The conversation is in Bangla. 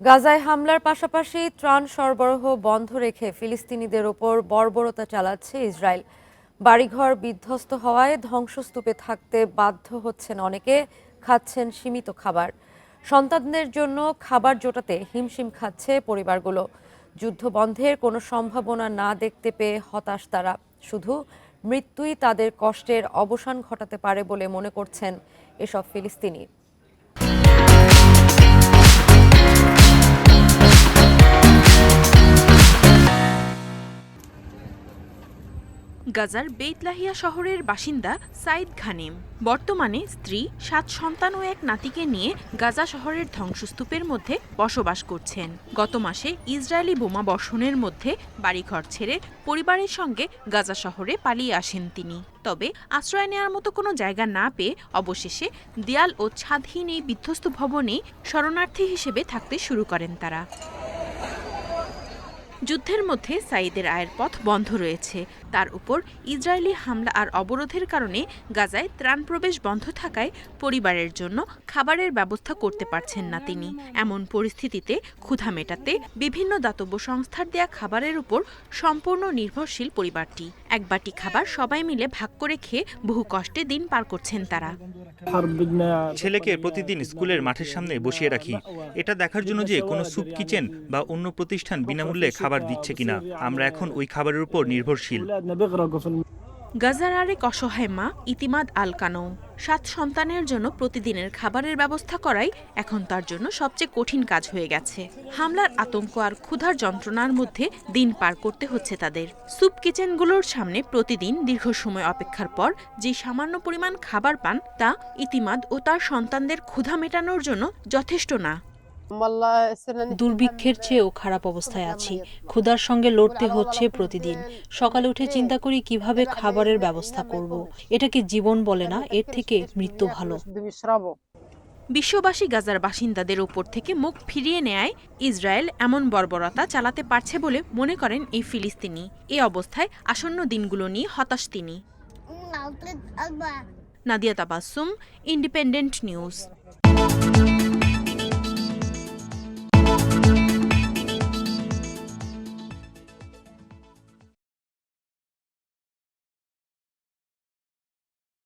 গাজায় হামলার পাশাপাশি ত্রাণ সরবরাহ বন্ধ রেখে ফিলিস্তিনিদের ওপর বর্বরতা চালাচ্ছে ইসরায়েল। বাড়িঘর বিধ্বস্ত হওয়ায় ধ্বংসস্তূপে থাকতে বাধ্য হচ্ছেন অনেকে, খাচ্ছেন সীমিত খাবার। সন্তানদের জন্য খাবার জোটাতে হিমশিম খাচ্ছে পরিবারগুলো। যুদ্ধ বন্ধের কোনো সম্ভাবনা না দেখতে পেয়ে হতাশ তারা। শুধু মৃত্যুই তাদের কষ্টের অবসান ঘটাতে পারে বলে মনে করছেন এসব ফিলিস্তিনি। গাজার বেইতলাহিয়া শহরের বাসিন্দা সাইদ খানিম বর্তমানে স্ত্রী, সাত সন্তান ও এক নাতিকে নিয়ে গাজা শহরের ধ্বংসস্তূপের মধ্যে বসবাস করছেন। গত মাসে ইসরায়েলি বোমা বর্ষণের মধ্যে বাড়িঘর ছেড়ে পরিবারের সঙ্গে গাজা শহরে পালিয়ে আসেন তিনি। তবে আশ্রয় নেওয়ার মতো কোনো জায়গা না পেয়ে অবশেষে দেয়াল ও ছাদহীন এই বিধ্বস্ত ভবনেই শরণার্থী হিসেবে থাকতে শুরু করেন তারা। যুদ্ধের মধ্যে সাইদের আয়ের পথ বন্ধ রয়েছে। তার উপর ইসরায়েলি হামলা আর অবরোধের কারণে গাজায় ত্রাণ প্রবেশ বন্ধ থাকায় পরিবারের জন্য খাবারের ব্যবস্থা করতে পারছেন না তিনি। এমন পরিস্থিতিতে ক্ষুধা মেটাতে বিভিন্ন দাতব্য সংস্থার দেয়া খাবারের উপর সম্পূর্ণ নির্ভরশীল পরিবারটি। এক বাটি খাবার সবাই মিলে ভাগ করে খেয়ে বহু কষ্টে দিন পার করছেন তারা। ছেলেকে প্রতিদিন স্কুলের মাঠের সামনে বসিয়ে রাখি। এটা দেখার জন্য যে কোনো স্যুপ কিচেন বা অন্য প্রতিষ্ঠান বিনামূল্যে খাবার দিচ্ছে কিনা? আমরা এখন ওই খাবারের উপর নির্ভরশীল। গাজার আরেক অসহায় মা ইতিমাদ আল কানৌ সাত সন্তানের জন্য প্রতিদিনের খাবারের ব্যবস্থা করাই এখন তার জন্য সবচেয়ে কঠিন কাজ হয়ে গেছে। হামলার আতঙ্ক আর ক্ষুধার যন্ত্রণার মধ্যে দিন পার করতে হচ্ছে তাদের। স্যুপ কিচেনগুলোর সামনে প্রতিদিন দীর্ঘ সময় অপেক্ষার পর যে সামান্য পরিমাণ খাবার পান তা ইতিমাদ ও তার সন্তানদের ক্ষুধা মেটানোর জন্য যথেষ্ট না। দুর্ভিক্ষের চেয়েও খারাপ অবস্থায় আছি। ক্ষুধার সঙ্গে লড়তে হচ্ছে প্রতিদিন। সকালে উঠে চিন্তা করি, কীভাবে খাবারের ব্যবস্থা করব। এটাকে জীবন বলে না? এর থেকে মৃত্যু ভালো। বিশ্ববাসী গাজার বাসিন্দাদের ওপর থেকে মুখ ফিরিয়ে নেয় ইসরায়েল এমন বর্বরতা চালাতে পারছে বলে মনে করেন এই ফিলিস্তিনি। এ অবস্থায় আসন্ন দিনগুলো নিয়ে হতাশ তিনি। Nadia Tabassum, Independent News.